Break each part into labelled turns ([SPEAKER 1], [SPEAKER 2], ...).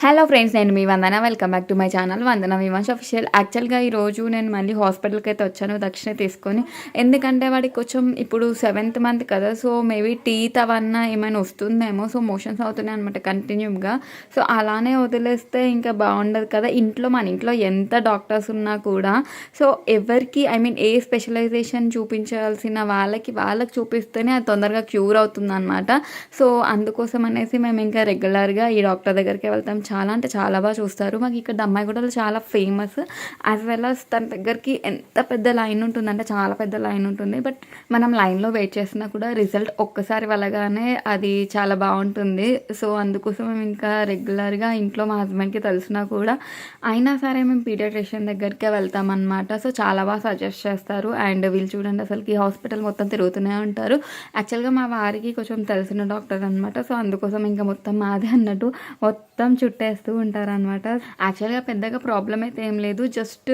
[SPEAKER 1] Hello friends నేను మీ Vandana. Welcome back to my channel Vandana విమాష్ official యాక్చువల్గా ఈరోజు నేను మళ్ళీ హాస్పిటల్కి అయితే వచ్చాను దక్షిణ తీసుకొని. ఎందుకంటే వాడికి కొంచెం ఇప్పుడు సెవెంత్ మంత్ కదా సో మేబీ టీత్ అవన్నా ఏమైనా వస్తుందేమో సో మోషన్స్ అవుతున్నాయి అనమాట కంటిన్యూగా సో అలానే వదిలేస్తే ఇంకా బాగుండదు కదా. ఇంట్లో మన ఇంట్లో ఎంత డాక్టర్స్ ఉన్నా కూడా సో ఎవరికి ఐ మీన్ ఏ స్పెషలైజేషన్ చూపించాల్సిన వాళ్ళకి వాళ్ళకి చూపిస్తేనే అది తొందరగా క్యూర్ అవుతుంది అనమాట సో అందుకోసం అనేసి మేము ఇంకా రెగ్యులర్గా ఈ డాక్టర్ దగ్గరికి వెళ్తాం. చాలా అంటే చాలా బాగా చూస్తారు. మాకు ఇక్కడ అమ్మాయిగూడలో చాలా ఫేమస్ యాజ్ వెల్ అస్ తన దగ్గరికి ఎంత పెద్ద లైన్ ఉంటుందంటే చాలా పెద్ద లైన్ ఉంటుంది. బట్ మనం లైన్లో వెయిట్ చేసినా కూడా రిజల్ట్ ఒక్కసారి వెళ్ళగానే అది చాలా బాగుంటుంది. సో అందుకోసం మేము ఇంకా రెగ్యులర్గా ఇంట్లో మా హస్బెండ్కి తెలిసినా కూడా అయినా సరే మేము పీడియాట్రిషియన్ దగ్గరికే వెళ్తామన్నమాట సో చాలా బాగా సజెస్ట్ చేస్తారు. అండ్ వీళ్ళు చూడండి అసలుకి హాస్పిటల్ మొత్తం తిరుగుతూనే ఉంటారు. యాక్చువల్గా మా వారికి కొంచెం తెలిసిన డాక్టర్ అనమాట సో అందుకోసం ఇంకా మొత్తం మాదే అన్నట్టు మొత్తం చుట్టూ పెట్టేస్తూ ఉంటారనమాట యాక్చువల్గా పెద్దగా ప్రాబ్లం అయితే ఏం లేదు. జస్ట్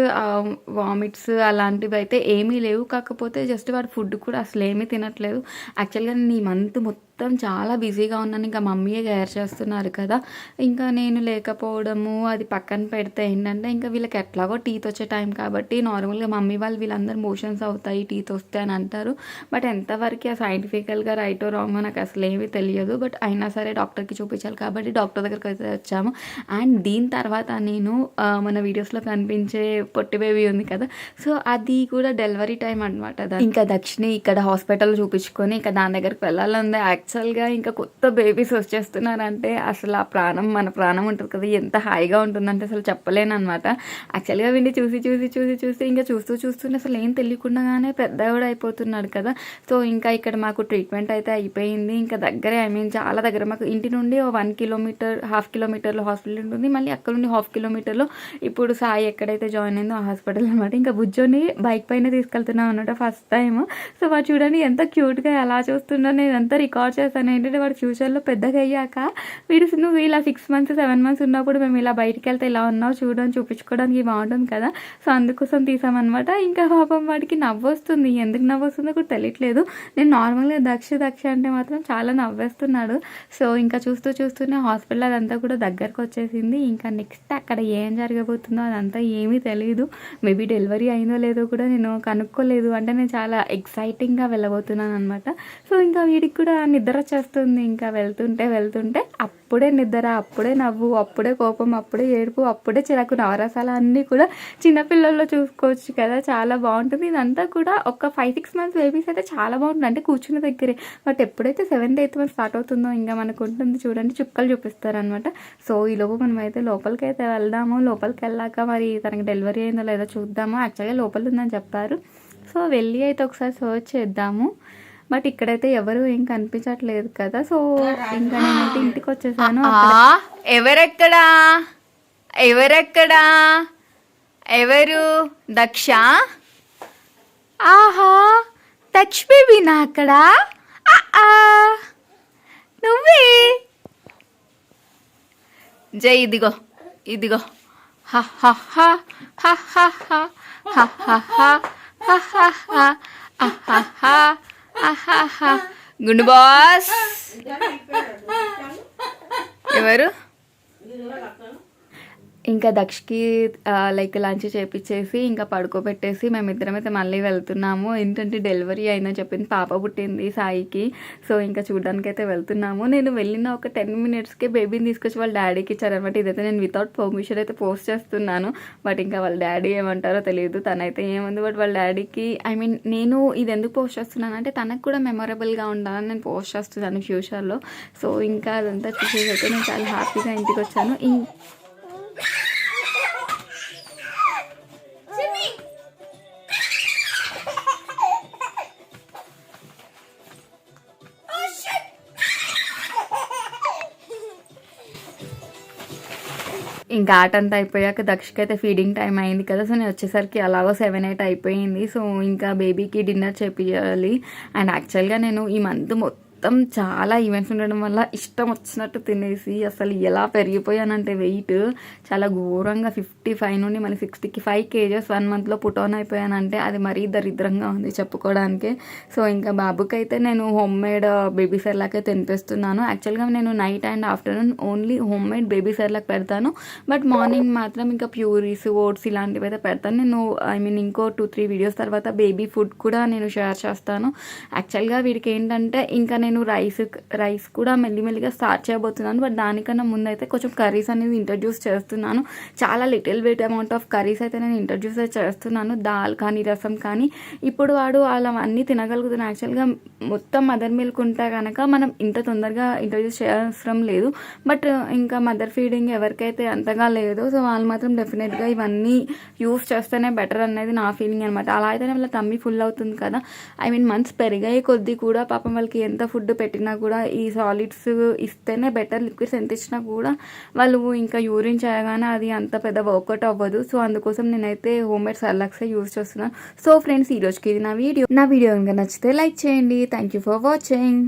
[SPEAKER 1] వామిట్స్ అలాంటివి అయితే ఏమీ లేవు. కాకపోతే జస్ట్ వాడు ఫుడ్ కూడా అసలు ఏమీ తినట్లేదు. యాక్చువల్గా నేను ఈ మంత్ మొత్తం మొత్తం చాలా బిజీగా ఉన్నాను. ఇంకా మమ్మీయే కేర్ చేస్తున్నారు కదా. ఇంకా నేను లేకపోవడము అది పక్కన పెడితే ఏంటంటే ఇంకా వీళ్ళకి ఎట్లాగో టీత్ వచ్చే టైం కాబట్టి నార్మల్గా మమ్మీ వాళ్ళు వీళ్ళందరూ మోషన్స్ అవుతాయి టీత్ వస్తే అని అంటారు. బట్ ఎంతవరకు ఆ సైంటిఫికల్గా రైటో రాంగ్ నాకు అసలు ఏమీ తెలియదు. బట్ అయినా సరే డాక్టర్కి చూపించాలి కాబట్టి డాక్టర్ దగ్గరికి అయితే వచ్చాము. అండ్ దీని తర్వాత నేను మన వీడియోస్లో కనిపించే పొట్టి బేబీ ఉంది కదా. సో అది కూడా డెలివరీ టైం అనమాట ఇంకా దక్షిణి ఇక్కడ హాస్పిటల్ చూపించుకొని ఇంకా దాని దగ్గరికి వెళ్ళాలని యాక్చువల్గా ఇంకా కొత్త బేబీస్ వచ్చేస్తున్నారంటే అసలు ఆ ప్రాణం మన ప్రాణం ఉంటుంది కదా ఎంత హాయిగా ఉంటుందంటే అసలు చెప్పలేను అనమాట యాక్చువల్గా వీడిని చూసి చూసి చూసి చూసి ఇంకా చూస్తూ చూస్తూనే అసలు ఏం తెలియకుండానే పెద్ద కూడా అయిపోతున్నాడు కదా. సో ఇంకా ఇక్కడ మాకు ట్రీట్మెంట్ అయితే అయిపోయింది. ఇంకా దగ్గరే ఐ మీన్ చాలా దగ్గర మాకు ఇంటి నుండి వన్ కిలోమీటర్ హాఫ్ కిలోమీటర్లో హాస్పిటల్ ఉంటుంది. మళ్ళీ అక్కడ నుండి హాఫ్ కిలోమీటర్లో ఇప్పుడు సాయి ఎక్కడైతే జాయిన్ అయిందో ఆ హాస్పిటల్ అనమాట ఇంకా బుజ్జోని బైక్ పైన తీసుకెళ్తున్నాం అనమాట ఫస్ట్ టైం సో వాడు చూడండి ఎంత క్యూట్గా ఎలా చూస్తుండో నేను ఎంత రికార్డ్ చేస్తాను ఏంటంటే వాడు ఫ్యూచర్లో పెద్దగా అయ్యాక వీడు నువ్వు ఇలా సిక్స్ మంత్స్ సెవెన్ మంత్స్ ఉన్నప్పుడు మేము ఇలా బయటికి వెళ్తే ఇలా ఉన్నావు చూడడం చూపించుకోవడానికి బాగుంటుంది కదా. సో అందుకోసం తీసామన్నమాట. ఇంకా పాపం వాడికి నవ్వు వస్తుంది. ఎందుకు నవ్వు వస్తుందో కూడా తెలియట్లేదు. నేను నార్మల్గా దక్ష దక్ష అంటే మాత్రం చాలా నవ్వేస్తున్నాడు. సో ఇంకా చూస్తూ చూస్తూనే హాస్పిటల్ అదంతా కూడా దగ్గరకు వచ్చేసింది. ఇంకా నెక్స్ట్ అక్కడ ఏం జరగబోతుందో అదంతా ఏమీ తెలియదు మేబీ డెలివరీ అయిందో లేదో కూడా నేను కనుక్కోలేదు. అంటే నేను చాలా ఎక్సైటింగ్గా వెళ్ళబోతున్నాను అనమాట సో ఇంకా వీడికి కూడా నిద్ర నిద్ర వచ్చేస్తుంది ఇంకా వెళ్తుంటే వెళ్తుంటే అప్పుడే నిద్ర అప్పుడే నవ్వు అప్పుడే కోపం అప్పుడే ఏడుపు అప్పుడే చిరాకు నవరసాలు అన్నీ కూడా చిన్నపిల్లల్లో చూసుకోవచ్చు కదా. చాలా బాగుంటుంది. ఇదంతా కూడా ఒక ఫైవ్ సిక్స్ మంత్స్ బేబీస్ అయితే చాలా బాగుంటుంది. అంటే కూర్చున్న దగ్గరే. బట్ ఎప్పుడైతే సెవెంత్ ఎయిత్ మంత్ స్టార్ట్ అవుతుందో ఇంకా మనకు ఉంటుంది చూడండి చుక్కలు చూపిస్తారనమాట సో ఈలోపు మనం అయితే లోపలికి అయితే వెళ్దాము. లోపలికి వెళ్ళాక మరి తనకి డెలివరీ అయిందో లేదో చూద్దాము. యాక్చువల్గా లోపల ఉందని చెప్పారు. సో వెళ్ళి అయితే ఒకసారి సర్చ్ చేద్దాము. బట్ ఇక్కడైతే ఎవరు ఏం కనిపించట్లేదు కదా. సో ఇంకా నేనైతే ఇంటికి వచ్చేసాను. ఎవరెక్కడా? ఎవరెక్కడా? ఎవరు? దక్ష? ఆహా దక్ష బేబీనా అక్కడ. నువ్వే? జై ఇదిగో ఇదిగో. హ. గుండు బాస్. ఎవరు? ఇంకా దక్షకి లైక్ లంచ్ చేపించేసి ఇంకా పడుకోబెట్టేసి మేమిద్దరం అయితే మళ్ళీ వెళ్తున్నాము. ఏంటంటే డెలివరీ అయిందని చెప్పింది పాప పుట్టింది సాయికి. సో ఇంకా చూడడానికి అయితే వెళ్తున్నాము. నేను వెళ్ళిన ఒక టెన్ మినిట్స్కే బేబీని తీసుకొచ్చి వాళ్ళ డాడీకి ఇచ్చారనమాట. ఇదైతే నేను వితౌట్ పర్మిషన్ అయితే పోస్ట్ చేస్తున్నాను. బట్ ఇంకా వాళ్ళ డాడీ ఏమంటారో తెలియదు. తనైతే ఏముంది బట్ వాళ్ళ డాడీకి ఐ మీన్ నేను ఇది ఎందుకు పోస్ట్ చేస్తున్నాను అంటే తనకు కూడా మెమొరబుల్గా ఉండాలని నేను పోస్ట్ చేస్తున్నాను ఫ్యూచర్లో సో ఇంకా అదంతా చూసేసి అయితే నేను చాలా హ్యాపీగా ఇంటికి వచ్చాను. ఇంకా ఇంకా ఆట అంతా అయిపోయాక దక్షకి అయితే ఫీడింగ్ టైం అయింది కదా సో నేను వచ్చేసరికి అలాగో సెవెన్ ఎయిట్ అయిపోయింది. సో ఇంకా బేబీకి డిన్నర్ చేపించాలి అండ్ యాక్చువల్గా నేను ఈ మంత్ మొత్తం మొత్తం చాలా ఈవెంట్స్ ఉండడం వల్ల ఇష్టం వచ్చినట్టు తినేసి అసలు ఎలా పెరిగిపోయానంటే వెయిట్ చాలా ఘోరంగా ఫిఫ్టీ ఫైవ్ నుండి మళ్ళీ సిక్స్టీకి ఫైవ్ కేజెస్ వన్ మంత్లో పుట్ ఆన్ అయిపోయానంటే అది మరీ దరిద్రంగా ఉంది చెప్పుకోవడానికి. సో ఇంకా బాబుకి అయితే నేను హోమ్ మేడ్ బేబీ సెర్లాకే తినిపిస్తున్నాను. యాక్చువల్గా నేను night and afternoon only homemade baby Cerelac పెడతాను. బట్ మార్నింగ్ మాత్రం ఇంకా ప్యూరీస్ ఓట్స్ ఇలాంటివి అయితే పెడతాను. నేను ఐ మీన్ ఇంకో టూ త్రీ వీడియోస్ తర్వాత బేబీ ఫుడ్ కూడా నేను షేర్ చేస్తాను. యాక్చువల్గా వీడికి ఏంటంటే ఇంకా నేను రైస్ రైస్ కూడా మెల్లిమెల్లిగా స్టార్ట్ చేయబోతున్నాను. బట్ దానికన్నా ముందు అయితే కొంచెం కర్రీస్ అనేది ఇంట్రడ్యూస్ చేస్తున్నాను. చాలా little bit amount of curries అయితే నేను ఇంట్రడ్యూస్ చేస్తున్నాను. దాల్ కానీ రసం కానీ. ఇప్పుడు వాడు అలా అన్నీ తినగలుగుతున్నాను యాక్చువల్గా మొత్తం మదర్ మిల్క్ ఉంటే కనుక మనం ఇంత తొందరగా ఇంట్రడ్యూస్ చేయాల్సిన లేదు. బట్ ఇంకా మదర్ ఫీడింగ్ ఎవరికైతే అంతగా లేదో సో వాళ్ళు మాత్రం డెఫినెట్గా ఇవన్నీ యూస్ చేస్తేనే బెటర్ అనేది నా ఫీలింగ్ అనమాట అలా అయితేనే వాళ్ళ తమ్మి ఫుల్ అవుతుంది కదా. ఐ మీన్ మంత్స్ పెరిగాయి కొద్దీ కూడా. పాపం వాళ్ళకి ఎంత ఫుడ్ ఫుడ్ పెట్టినా కూడా ఈ సాలిడ్స్ ఇస్తేనే బెటర్ లిక్విడ్స్ ఎంత ఇచ్చినా కూడా వాళ్ళు ఇంకా యూరిన్ చేయగానే అది అంత పెద్ద వర్కౌట్ అవ్వదు. సో అందుకోసం నేనైతే హోమ్ మేడ్ సర్లాక్సే యూజ్ చేస్తున్నాను సో ఫ్రెండ్స్ ఈరోజుకి ఇది నా వీడియో. నా వీడియో కనుక నచ్చితే లైక్ చేయండి. Thank you for watching.